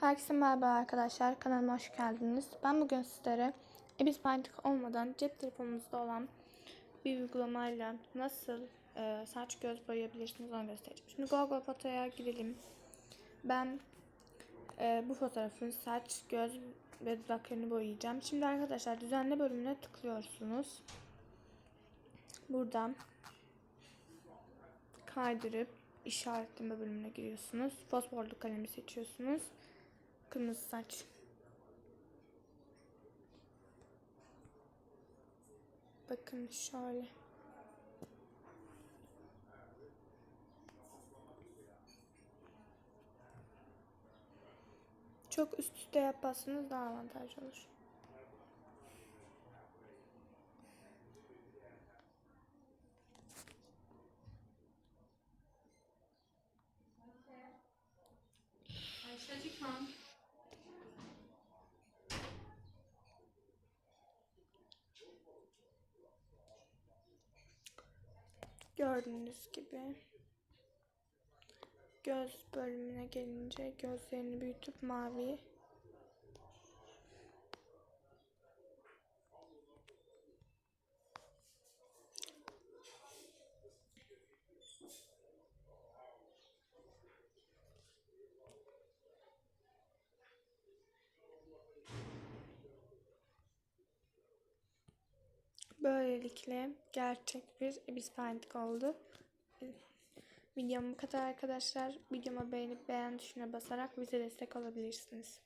Herkese merhaba arkadaşlar. Kanalıma hoş geldiniz. Ben bugün sizlere Ebis Painting olmadan cep telefonunuzda olan bir uygulamayla nasıl e, saç göz boyayabilirsiniz onu göstereceğim. Şimdi Google Foto'ya girelim. Ben e, bu fotoğrafın saç, göz ve dudaklarını boyayacağım. Şimdi arkadaşlar düzenle bölümüne tıklıyorsunuz. Buradan kaydırıp işaretleme bölümüne giriyorsunuz. Fosforlu kalemi seçiyorsunuz. Kırmızı saç. Bakın şöyle. Çok üst üste yaparsanız daha avantajlı olur. Ayşecik Han. Gördüğünüz gibi. Göz bölümüne gelince gözlerini büyütüp mavi Böylelikle gerçek bir painting oldu. Videom bu kadar arkadaşlar. Videoma beğenip beğen tuşuna basarak bize destek olabilirsiniz.